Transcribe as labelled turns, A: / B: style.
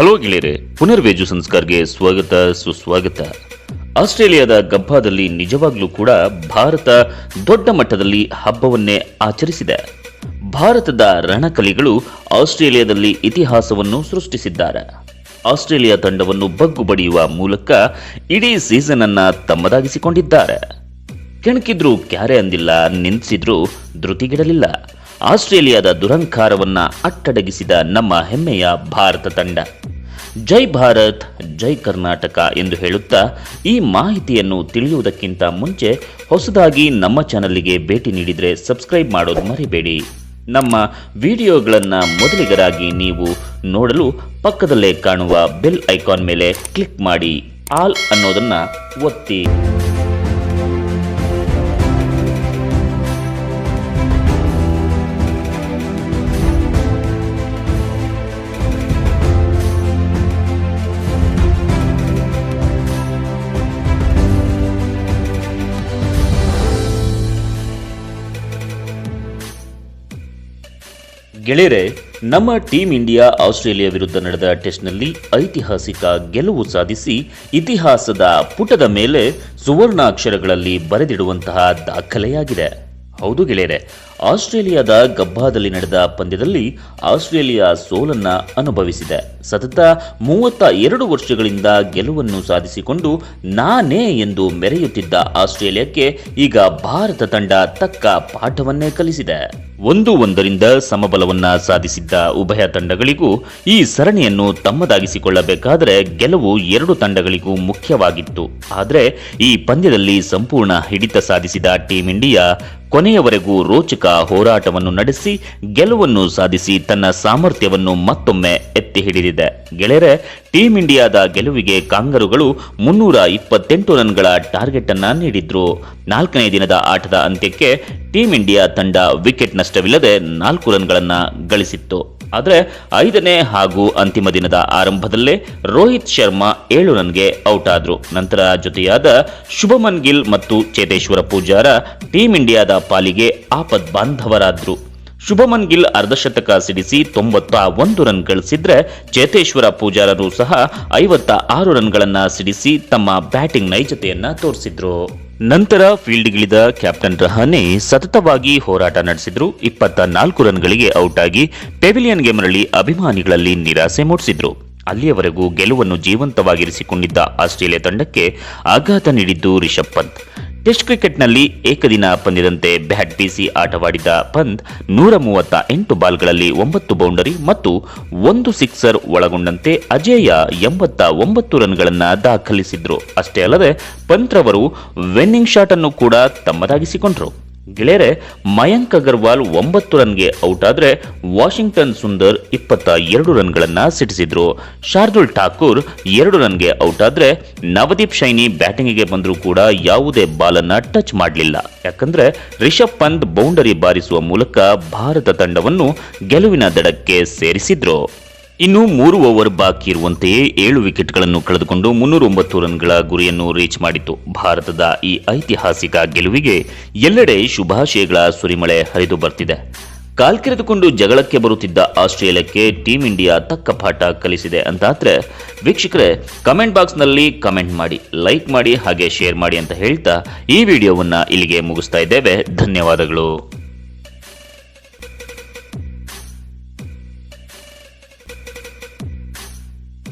A: Hello ಗೆಳೆಯರೆ, ಪುನರ್ವೇಜು ಸಂಸ್ಕಾರ್ಗೆ ಸ್ವಾಗತ, ಸುಸ್ವಾಗತ. ಆಸ್ಟ್ರೇಲಿಯಾದ ಗಬ್ಬಾದಲ್ಲಿ ನಿಜವಾಗ್ಲೂ ಕೂಡ ಭಾರತ ದೊಡ್ಡ ಮಟ್ಟದಲ್ಲಿ ಹಬ್ಬವನ್ನೇ ಆಚರಿಸಿದೆ. ಭಾರತದ ರಣಕಲಿಗಳು ಆಸ್ಟ್ರೇಲಿಯಾದಲ್ಲಿ ಇತಿಹಾಸವನ್ನು ಸೃಷ್ಟಿಸಿದ್ದಾರೆ. ಆಸ್ಟ್ರೇಲಿಯಾ ತಂಡವನ್ನು ಬಗ್ಗು ಬಡಿಯುವ ಮೂಲಕ ಇಡೀ ಸೀಸನ್ ಅನ್ನ ತಮ್ಮದಾಗಿಸಿಕೊಂಡಿದ್ದಾರೆ. ಕೆಣಕಿದ್ರು ಕ್ಯಾರೆ ಅಂದಿಲ್ಲ, ನಿಂತಿದ್ರೂ ಧೃತಿಗಿಡಲಿಲ್ಲ. ಆಸ್ಟ್ರೇಲಿಯಾದ ದುರಂಕಾರವನ್ನ ಅಟ್ಟಡಗಿಸಿದ ನಮ್ಮ ಹೆಮ್ಮೆಯ ಭಾರತ ತಂಡ. ಜೈ ಭಾರತ್, ಜೈ ಕರ್ನಾಟಕ ಎಂದು ಹೇಳುತ್ತಾ ಈ ಮಾಹಿತಿಯನ್ನು ತಿಳಿಯುವುದಕ್ಕಿಂತ ಮುಂಚೆ ಹೊಸದಾಗಿ ನಮ್ಮ ಚಾನಲ್ಗೆ ಭೇಟಿ ನೀಡಿದರೆ ಸಬ್ಸ್ಕ್ರೈಬ್ ಮಾಡೋದು ಮರಿಬೇಡಿ. ನಮ್ಮ ವಿಡಿಯೋಗಳನ್ನು ಮೊದಲಿಗರಾಗಿ ನೀವು ನೋಡಲು ಪಕ್ಕದಲ್ಲೇ ಕಾಣುವ ಬೆಲ್ ಐಕಾನ್ ಮೇಲೆ ಕ್ಲಿಕ್ ಮಾಡಿ. ಆಲ್ ಅನ್ನೋದನ್ನು ಒತ್ತಿ. ಗೆಳೆಯರೆ, ನಮ್ಮ ಟೀಮ್ ಇಂಡಿಯಾ ಆಸ್ಟ್ರೇಲಿಯಾ ವಿರುದ್ಧ ನಡೆದ ಟೆಸ್ಟ್ನಲ್ಲಿ ಐತಿಹಾಸಿಕ ಗೆಲುವು ಸಾಧಿಸಿ ಇತಿಹಾಸದ ಪುಟದ ಮೇಲೆ ಸುವರ್ಣ ಅಕ್ಷರಗಳಲ್ಲಿ ಬರೆದಿಡುವಂತಹ ದಾಖಲೆಯಾಗಿದೆ. ಹೌದು ಗೆಳೆಯರೆ ಆಸ್ಟ್ರೇಲಿಯಾದ ಗಬ್ಬಾದಲ್ಲಿ ನಡೆದ ಪಂದ್ಯದಲ್ಲಿ ಆಸ್ಟ್ರೇಲಿಯಾ ಸೋಲನ್ನ ಅನುಭವಿಸಿದೆ. ಸತತ ಮೂವತ್ತ ಎರಡು ವರ್ಷಗಳಿಂದ ಗೆಲುವನ್ನು ಸಾಧಿಸಿಕೊಂಡು ನಾನೇ ಎಂದು ಮೆರೆಯುತ್ತಿದ್ದ ಆಸ್ಟ್ರೇಲಿಯಾಕ್ಕೆ ಈಗ ಭಾರತ ತಂಡ ತಕ್ಕ ಪಾಠವನ್ನೇ ಕಲಿಸಿದೆ. ಒಂದು ಒಂದರಿಂದ ಸಮಬಲವನ್ನ ಸಾಧಿಸಿದ್ದ ಉಭಯ ತಂಡಗಳಿಗೂ ಈ ಸರಣಿಯನ್ನು ತಮ್ಮದಾಗಿಸಿಕೊಳ್ಳಬೇಕಾದರೆ ಗೆಲುವು ಎರಡು ತಂಡಗಳಿಗೂ ಮುಖ್ಯವಾಗಿತ್ತು. ಆದರೆ ಈ ಪಂದ್ಯದಲ್ಲಿ ಸಂಪೂರ್ಣ ಹಿಡಿತ ಸಾಧಿಸಿದ ಟೀಂ ಇಂಡಿಯಾ ಕೊನೆಯವರೆಗೂ ರೋಚಕ ಹೋರಾಟವನ್ನು ನಡೆಸಿ ಗೆಲುವನ್ನು ಸಾಧಿಸಿ ತನ್ನ ಸಾಮರ್ಥ್ಯವನ್ನು ಮತ್ತೊಮ್ಮೆ ಎತ್ತಿ ಹಿಡಿದಿದೆ. ಗೆಳೆಯರೆ, ಟೀಂ ಇಂಡಿಯಾದ ಗೆಲುವಿಗೆ ಕಾಂಗರುಗಳು ಮುನ್ನೂರ ಇಪ್ಪತ್ತೆಂಟು ರನ್ಗಳ ಟಾರ್ಗೆಟ್ ಅನ್ನ ನೀಡಿದ್ರು. ನಾಲ್ಕನೇ ದಿನದ ಆಟದ ಅಂತ್ಯಕ್ಕೆ ಟೀಂ ಇಂಡಿಯಾ ತಂಡ ವಿಕೆಟ್ ನಷ್ಟವಿಲ್ಲದೆ ನಾಲ್ಕು ರನ್ಗಳನ್ನು ಗಳಿಸಿತ್ತು. ಆದರೆ ಐದನೇ ಹಾಗೂ ಅಂತಿಮ ದಿನದ ಆರಂಭದಲ್ಲೇ ರೋಹಿತ್ ಶರ್ಮಾ ಏಳು ರನ್ಗೆ ಔಟ್ ಆದ್ರು. ನಂತರ ಜೊತೆಯಾದ ಶುಭಮನ್ ಗಿಲ್ ಮತ್ತು ಚೇತೇಶ್ವರ ಪೂಜಾರ ಟೀಂ ಇಂಡಿಯಾದ ಪಾಲಿಗೆ ಆಪದ್ ಬಾಂಧವರಾದ್ರು. ಶುಭಮನ್ ಗಿಲ್ ಅರ್ಧಶತಕ ಸಿಡಿಸಿ ತೊಂಬತ್ತ ಒಂದು ರನ್ ಗಳಿಸಿದ್ರೆ ಚೇತೇಶ್ವರ ಪೂಜಾರರು ಸಹ ಐವತ್ತ ಆರು ರನ್ಗಳನ್ನು ಸಿಡಿಸಿ ತಮ್ಮ ಬ್ಯಾಟಿಂಗ್ ನೈಜತೆಯನ್ನು ತೋರಿಸಿದ್ರು. ನಂತರ ಫೀಲ್ಡ್ಗಿಳಿದ ಕ್ಯಾಪ್ಟನ್ ರಹಾನೆ ಸತತವಾಗಿ ಹೋರಾಟ ನಡೆಸಿದ್ರು. ಇಪ್ಪತ್ತ ನಾಲ್ಕು ರನ್ಗಳಿಗೆ ಔಟ್ ಆಗಿ ಪೆವಿಲಿಯನ್ಗೆ ಮರಳಿ ಅಭಿಮಾನಿಗಳಲ್ಲಿ ನಿರಾಸೆ ಮೂಡಿಸಿದ್ರು. ಅಲ್ಲಿಯವರೆಗೂ ಗೆಲುವನ್ನು ಜೀವಂತವಾಗಿರಿಸಿಕೊಂಡಿದ್ದ ಆಸ್ಟ್ರೇಲಿಯಾ ತಂಡಕ್ಕೆ ಆಘಾತ ನೀಡಿದ್ದು ರಿಷಬ್ ಪಂತ್. ಟೆಸ್ಟ್ ಕ್ರಿಕೆಟ್ನಲ್ಲಿ ಏಕದಿನ ಪಂದ್ಯದಂತೆ ಬ್ಯಾಟ್ ಬೀಸಿ ಆಟವಾಡಿದ ಪಂತ್ ನೂರ ಮೂವತ್ತ ಎಂಟು ಬಾಲ್ಗಳಲ್ಲಿ ಒಂಬತ್ತು ಬೌಂಡರಿ ಮತ್ತು ಒಂದು ಸಿಕ್ಸರ್ ಒಳಗೊಂಡಂತೆ ಅಜೇಯ ಎಂಬತ್ತ ಒಂಬತ್ತು ರನ್ಗಳನ್ನು ದಾಖಲಿಸಿದ್ರು. ಅಷ್ಟೇ ಅಲ್ಲದೆ ಪಂತ್ ರವರು ವೆನ್ನಿಂಗ್ ಶಾಟ್ ಅನ್ನು ಕೂಡ ತಮ್ಮದಾಗಿಸಿಕೊಂಡ್ರು. ಗೆಳೆಯರೆ, ಮಯಾಂಕ್ ಅಗರ್ವಾಲ್ ಒಂಬತ್ತು ರನ್ಗೆ ಔಟ್ ಆದರೆ ವಾಷಿಂಗ್ಟನ್ ಸುಂದರ್ ಇಪ್ಪತ್ತ ಎರಡು ರನ್ಗಳನ್ನು ಸಿಟಿಸಿದ್ರು ಶಾರ್ದುಲ್ ಠಾಕೂರ್ ಎರಡು ರನ್ಗೆ ಔಟ್ ಆದರೆ ನವದೀಪ್ ಶೈನಿ ಬ್ಯಾಟಿಂಗಿಗೆ ಬಂದರೂ ಕೂಡ ಯಾವುದೇ ಬಾಲನ್ನು ಟಚ್ ಮಾಡಲಿಲ್ಲ. ಯಾಕಂದ್ರೆ ರಿಷಬ್ ಪಂತ್ ಬೌಂಡರಿ ಬಾರಿಸುವ ಮೂಲಕ ಭಾರತ ತಂಡವನ್ನು ಗೆಲುವಿನ ದಡಕ್ಕೆ ಸೇರಿಸಿದ್ರು. ಇನ್ನು ಮೂರು ಓವರ್ ಬಾಕಿ ಇರುವಂತೆಯೇ ಏಳು ವಿಕೆಟ್ಗಳನ್ನು ಕಳೆದುಕೊಂಡು ಮುನ್ನೂರ ಒಂಬತ್ತು ರನ್ಗಳ ಗುರಿಯನ್ನು ರೀಚ್ ಮಾಡಿತು ಭಾರತದ ಈ ಐತಿಹಾಸಿಕ ಗೆಲುವಿಗೆ ಎಲ್ಲೆಡೆ ಶುಭಾಶಯಗಳ ಸುರಿಮಳೆ ಹರಿದು ಬರ್ತಿದೆ. ಕಾಲ್ಕೆರೆದುಕೊಂಡು ಜಗಳಕ್ಕೆ ಬರುತ್ತಿದ್ದ ಆಸ್ಟ್ರೇಲಿಯಾಕ್ಕೆ ಟೀಂ ಇಂಡಿಯಾ ತಕ್ಕ ಪಾಠ ಕಲಿಸಿದೆ ಅಂತಾದ್ರೆ ವೀಕ್ಷಕರೇ, ಕಮೆಂಟ್ ಬಾಕ್ಸ್ನಲ್ಲಿ ಕಮೆಂಟ್ ಮಾಡಿ, ಲೈಕ್ ಮಾಡಿ ಹಾಗೆ ಶೇರ್ ಮಾಡಿ ಅಂತ ಹೇಳ್ತಾ ಈ ವಿಡಿಯೋವನ್ನು ಇಲ್ಲಿಗೆ ಮುಗಿಸ್ತಾ ಇದ್ದೇವೆ. ಧನ್ಯವಾದಗಳು.